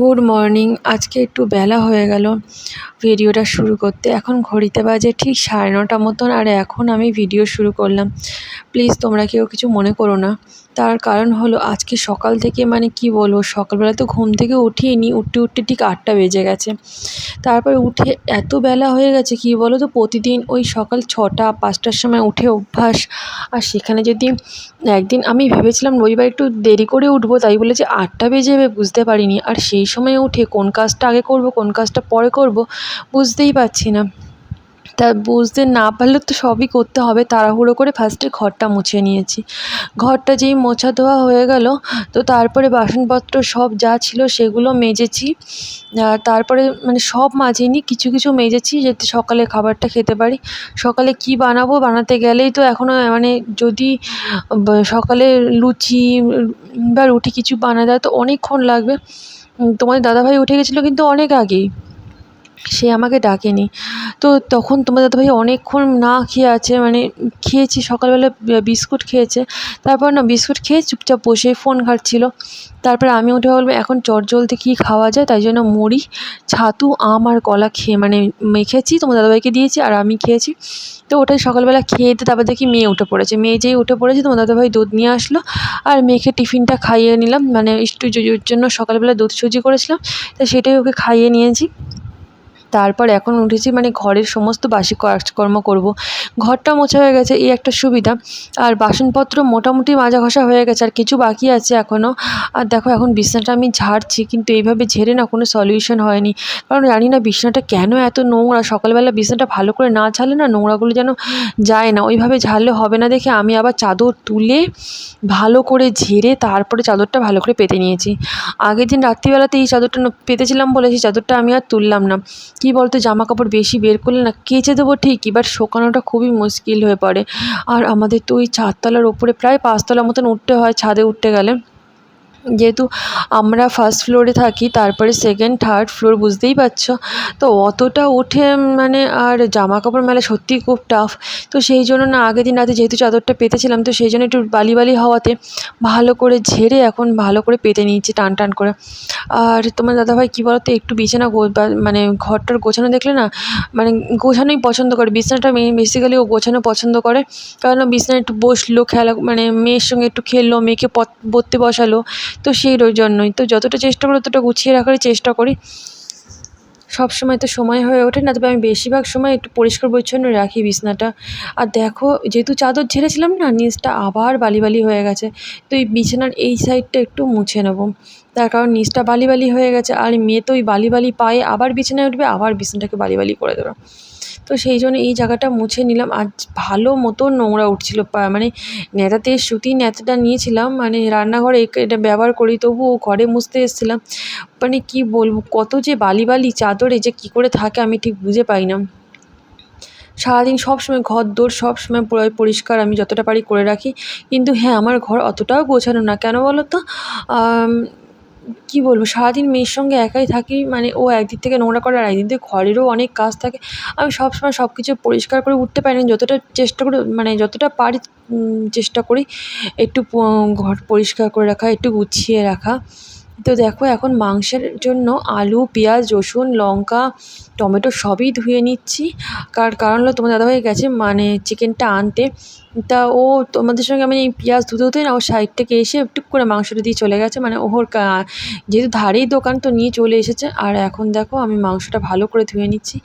Good morning. আজকে একটু বেলা হয়ে গেল ভিডিওটা শুরু করতে। এখন ঘড়িতে বাজে ঠিক সাড়ে নটা মতন, আর এখন আমি ভিডিও শুরু করলাম। প্লিজ তোমরা কেউ কিছু মনে করো না। তার কারণ হলো আজকে সকাল থেকে মানে কি বলব, সকালবেলা তো ঘুম থেকে উঠিনি, উঠতে উঠতে ঠিক আটটা বেজে গেছে। তারপরে উঠে এত বেলা হয়ে গেছে কি বলো তো প্রতিদিন ওই সকাল ছটা, পাঁচটার সময় উঠে অভ্যাস। আর সেখানে যদি একদিন আমি ভেবেছিলাম রবিবার একটু দেরি করে উঠবো, তাই বলে যে আটটা বেজে যাবে, বুঝতে পারিনি। আর সেই সময় উঠে কোন কাজটা আগে করব, কোন কাজটা পরে করব, বুঝতেই পারছি না। তা বুঝতে না পারলে তো সবই করতে হবে। তাড়াহুড়ো করে ফার্স্টে ঘরটা মুছে নিয়েছি। ঘরটা যেই মোছা ধোয়া হয়ে গেল, তো তারপরে বাসনপত্র সব যা ছিল সেগুলো মেজেছি। তারপরে মানে সব মাজিনি, কিছু কিছু মেজেছি যাতে সকালে খাবারটা খেতে পারি। সকালে কি বানাবো বানাতে গেলেই তো এখনও মানে যদি সকালে লুচি বা রুটি কিছু বানা হয় তো অনেকক্ষণ লাগবে। তোমাদের দাদাভাই উঠে গেছিল কিন্তু অনেক আগেই। সে আমাকে ডাকেনি। তো তখন তোমার দাদাভাই অনেকক্ষণ না খেয়ে আছে মানে খেয়েছি, সকালবেলা বিস্কুট খেয়েছে। তারপর না বিস্কুট খেয়ে চুপচাপ বসে ফোন ঘাঁটছিল। তারপরে আমি উঠে বলব, এখন চটজলদি কী খাওয়া যায়? তাই জন্য মুড়ি, ছাতু, আম আর কলা খেয়ে মানে মেখেছি তোমার দাদাভাইকে দিয়েছি আর আমি খেয়েছি। তো ওটাই সকালবেলা খেয়ে দিয়ে তারপর দেখি মেয়ে উঠে পড়েছে। মেয়ে যেই উঠে পড়েছে, তোমার দাদাভাই দুধ নিয়ে আসলো আর মেয়েকে টিফিনটা খাইয়ে নিলাম। মানে একটু জন্য সকালবেলা দুধ সুজি করেছিলাম, তো সেটাই ওকে খাইয়ে নিয়েছি। তারপর এখন উঠেছি মানে ঘরের সমস্ত বাসি কাজকর্ম করব। ঘরটা মোছা হয়ে গেছে, এই একটা সুবিধা। আর বাসনপত্র মোটামুটি মাজা ঘষা হয়ে গেছে, আর কিছু বাকি আছে এখনও আর দেখো এখন বিছানাটা আমি ঝাড়ছি, কিন্তু এইভাবে ঝেড়ে না কোনো সলিউশন হয়নি। কারণ জানি না বিছানাটা কেন এত নোংরা, সকালবেলা বিছানাটা ভালো করে না ঝাড়লে না নোংরাগুলো যেন যায় না। ওইভাবে ঝাড়লে হবে না দেখে আমি আবার চাদর তুলে ভালো করে ঝেড়ে তারপরে চাদরটা ভালো করে পেতে নিয়েছি। আগের দিন রাত্রিবেলাতে এই চাদরটা পেতেছিলাম বলে সেই চাদরটা আমি আর তুললাম না। কী বলতো জামা কাপড় বেশি বের করলে না কেচে দেবো ঠিকই বাট শোকানোটা খুবই মুশকিল হয়ে পড়ে। আর আমাদের তো ওই চারতলার ওপরে প্রায় পাঁচতলা মতন উঠতে হয়, ছাদে উঠতে গেলে। যেহেতু আমরা ফার্স্ট ফ্লোরে থাকি, তারপরে সেকেন্ড থার্ড ফ্লোর বুঝতেই পারছ। তো অতটা উঠে মানে আর জামা কাপড় মেলা সত্যিই খুব টাফ তো সেই জন্য না, আগের দিন রাতে যেহেতু চাদরটা পেতেছিলাম, তো সেই জন্য একটু বালি বালি হওয়াতে ভালো করে ঝেড়ে এখন ভালো করে পেতে নিয়েছি টান টান করে। আর তোমার দাদাভাই কী বলতো, একটু বিছানা মানে ঘরটার গোছানো দেখলে না মানে গোছানোই পছন্দ করে। বিছানাটা বেসিক্যালি ও গোছানো পছন্দ করে। কারণ বিছানায় একটু বসল, খেলা মানে মেয়ের সঙ্গে একটু খেললো, মেয়েকে পড়তে বসালো। তো সেই জন্যই। তো যতটা চেষ্টা করি, ততটা গুছিয়ে রাখারই চেষ্টা করি। সব সময় তো সময় হয়ে ওঠে না, তবে আমি বেশিরভাগ সময় একটু পরিষ্কার পরিচ্ছন্ন রাখি বিছনাটা। আর দেখো, যেহেতু চাদর ঝেড়েছিলাম না, নিচটা আবার বালি বালি হয়ে গেছে। তো এই বিছানার এই সাইডটা একটু মুছে নেব। তার কারণ নিচটা বালি বালি হয়ে গেছে, আর মেয়ে তো ওই বালি বালি পায়ে আবার বিছানায় উঠবে, আবার বিছানাটাকে বালি বালি করে দেবে। তো সেই জন্য এই জায়গাটা মুছে নিলাম। আর ভালো মতন নোংরা উঠছিলো। মানে ন্যাতাতে সুতি ন্যাতাটা নিয়েছিলাম মানে রান্নাঘরে এটা ব্যবহার করি, তবুও ঘরে মুছতে এসেছিলাম। মানে কী বলব, কত যে বালি বালি চাদরে যে কী করে থাকে আমি ঠিক বুঝে পাই না। সারাদিন সবসময় ঘর দোর সবসময় পুরো পরিষ্কার আমি যতটা পারি করে রাখি। কিন্তু হ্যাঁ আমার ঘর অতটাও গোছানো না। কেন বলো তো কী বলব, সারাদিন মেয়ের সঙ্গে একাই থাকি মানে ও একদিক থেকে নোংরা করে আর একদিন থেকে ঘরেরও অনেক কাজ থাকে। আমি সবসময় সব কিছু পরিষ্কার করে উঠতে পারি না, যতটা চেষ্টা করে মানে যতটা পারি চেষ্টা করি একটু ঘর পরিষ্কার করে রাখা, একটু গুছিয়ে রাখা। তো দেখো, এখন মাংসের জন্য আলু, পেঁয়াজ, রসুন, লঙ্কা, টমেটো সবই ধুয়ে নিচ্ছি। কার, কারণ হলো তোমার দাদাভাই গেছে মানে চিকেনটা আনতে। তা ও তোমাদের সঙ্গে আমি এই পেঁয়াজ ধুতে ধুতে না, ও সাইড থেকে এসে টুক করে মাংসটা দিয়ে চলে গেছে। মানে ওর যেহেতু ধারেই দোকান তো নিয়ে চলে এসেছে। আর এখন দেখো, আমি মাংসটা ভালো করে ধুয়ে নিচ্ছি।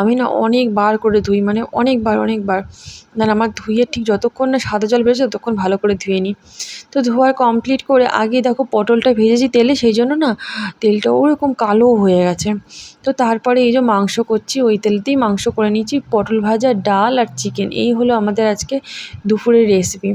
আমি না অনেকবার করে ধুই মানে অনেকবার অনেকবার। মানে আমার ধুয়ে ঠিক যতক্ষণ না সাদা জল বেরোচ্ছে, ততক্ষণ ভালো করে ধুয়ে নিই। তো ধোয়ার কমপ্লিট করে আগে দেখো পটলটা ভেজেছি তেলে সেই জন্য না তেলটা ওরকম কালো হয়ে গেছে। তো তারপরে এই যে মাংস করছি, ওই তেলতেই মাংস করে নিয়েছি, পটল ভাজা, ডাল আর চিকেন। এই হলো আমাদের আজকে দুপুরের রেসিপি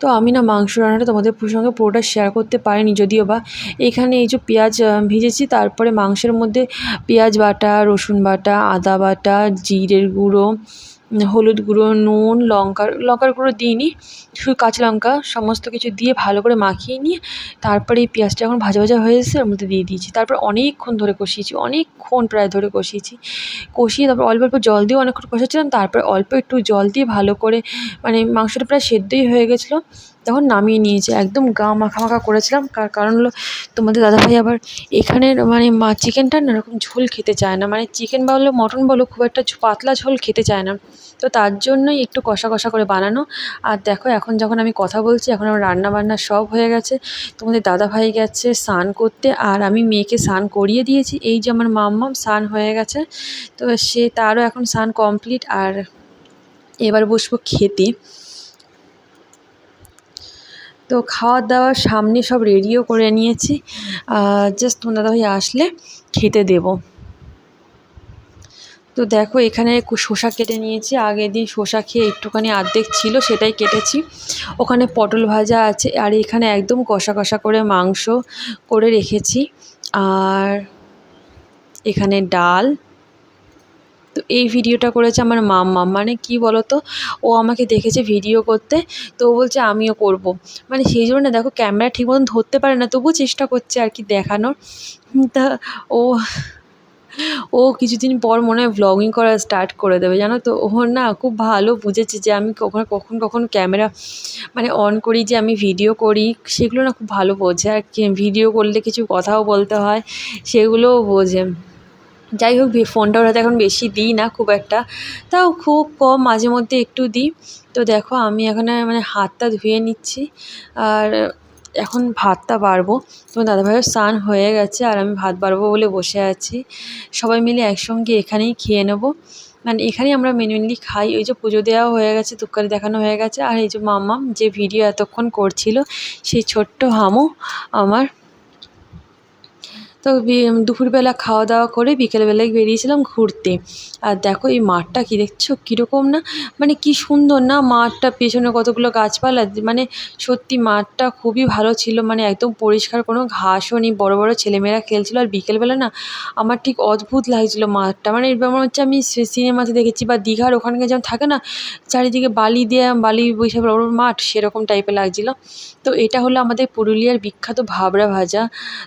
তো আমি না মাংস রান্নাটা তোমাদের সঙ্গে পুরোটা শেয়ার করতে পারিনি যদিও বা এখানে এই যে পেঁয়াজ ভেজেছি, তারপরে মাংসের মধ্যে পেঁয়াজ বাটা, রসুন বাটা, আদা বাটা, জিরের গুঁড়ো হলুদ গুঁড়ো, নুন, লঙ্কার লঙ্কার গুঁড়ো দিইনি শুধু কাঁচা লঙ্কা সমস্ত কিছু দিয়ে ভালো করে মাখিয়ে নিয়ে তারপরে এই পেঁয়াজটা যখন ভাজা ভাজা হয়ে এসেছে ওর মধ্যে দিয়ে দিয়েছি। তারপর অনেকক্ষণ ধরে কষিয়েছি, অনেকক্ষণ প্রায় ধরে কষিয়েছি। কষিয়ে তারপর অল্প অল্প জল দিয়ে অনেকক্ষণ কষাচ্ছিলাম, তারপর অল্প একটু জল দিয়ে ভালো করে মানে মাংসটা প্রায় সেদ্ধই হয়ে গেছিল। তখন নামিয়ে নিয়েছি একদম গা মাখা মাখা করেছিলাম। কার কারণ হলো তোমাদের দাদাভাই আবার এখানের মানে মা চিকেনটা না এরকম ঝোল খেতে চায় না। মানে চিকেন বলো, মটন বলো, খুব একটা পাতলা ঝোল খেতে চায় না। তো তার জন্যই একটু কষা কষা করে বানানো। আর দেখো এখন যখন আমি কথা বলছি, এখন আমার রান্না বান্না সব হয়ে গেছে। তোমাদের দাদাভাই গেছে স্নান করতে আর আমি মেয়েকে স্নান করিয়ে দিয়েছি। এই যে আমার মাম্মাম স্নান হয়ে গেছে। তো সে তারও এখন স্নান কমপ্লিট। আর এবার বসবো খেতে। তো খাওয়ার দাওয়ার সামনে সব রেডিও করে নিয়েছি। জাস্ট তোমার দাদাভাই আসলে খেতে দেবো। তো দেখো, এখানে শসা কেটে নিয়েছি। আগের দিন শসা খেয়ে একটুখানি আর্ধেক ছিল, সেটাই কেটেছি। ওখানে পটল ভাজা আছে, আর এখানে একদম কষা কষা করে মাংস করে রেখেছি। আর এখানে ডাল তো এই ভিডিওটা করেছে আমার মাম্মা। মানে কি বলো তো ও আমাকে দেখেছে ভিডিও করতে, তো ও বলছে আমিও করব। মানে সেই জন্য দেখো ক্যামেরা ঠিক মতন ধরতে পারে না, তবুও চেষ্টা করছে আর কি দেখানোর। তা ও ও কিছুদিন পর মনে হয় ভ্লগিং করা স্টার্ট করে দেবে, জানো তো? ওর না খুব ভালো বুঝেছে যে আমি কখনো কখন কখন ক্যামেরা মানে অন করি, যে আমি ভিডিও করি। সেগুলো না খুব ভালো বোঝে। আর ভিডিও করলে কিছু কথাও বলতে হয়, সেগুলোও বোঝে। যাই হোক ফোনটা হাতে এখন বেশি দিই না খুব একটা। তাও খুব কম, মাঝে মধ্যে একটু দিই। তো দেখো, আমি এখানে মানে হাতটা ধুয়ে নিচ্ছি। আর এখন ভাতটা বাড়বো। তোমার দাদাভাইয়ের স্নান হয়ে গেছে, আর আমি ভাত বাড়বো বলে বসে আছি। সবাই মিলে একসঙ্গে এখানেই খেয়ে নেব। মানে এখানেই আমরা মেনলি খাই। ওই যে পুজো দেওয়াও হয়ে গেছে, তুক্কারি দেখানো হয়ে গেছে। আর এই যে মাম্মাম যে ভিডিও এতক্ষণ করছিল, সেই ছোট্ট হামু আমার তো দুপুরবেলা খাওয়া দাওয়া করে বিকেলবেলায় বেরিয়েছিলাম ঘুরতে। আর দেখো এই মাঠটা কী দেখছ? কীরকম না? মানে কী সুন্দর না? মাঠটা, পেছনে কতগুলো গাছপালা। মানে সত্যি মাঠটা খুবই ভালো ছিল। মানে একদম পরিষ্কার, কোনো ঘাসও নেই। বড় বড় ছেলেমেয়েরা খেলছিল। আর বিকেলবেলা না আমার ঠিক অদ্ভুত লাগছিল মাঠটা। মানে মনে হচ্ছে আমি সিনেমাতে দেখেছি বা দীঘার ওখানকার যেমন থাকে না, চারিদিকে বালি দেওয়া বালি বসে বড় মাঠ সেরকম টাইপের লাগছিল। তো এটা হলো আমাদের পুরুলিয়ার বিখ্যাত ভাবরা ভাজা।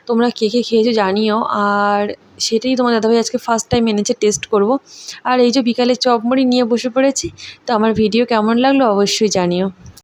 তোমরা কে কে খেয়েছো জানিও। আর সেটাই তোমার দাদাভাই আজকে ফার্স্ট টাইম এনেছে টেস্ট করব। আর এই যে বিকালে চপমড়ি নিয়ে বসে পড়েছি, তো আমার ভিডিও কেমন লাগল অবশ্যই জানিও।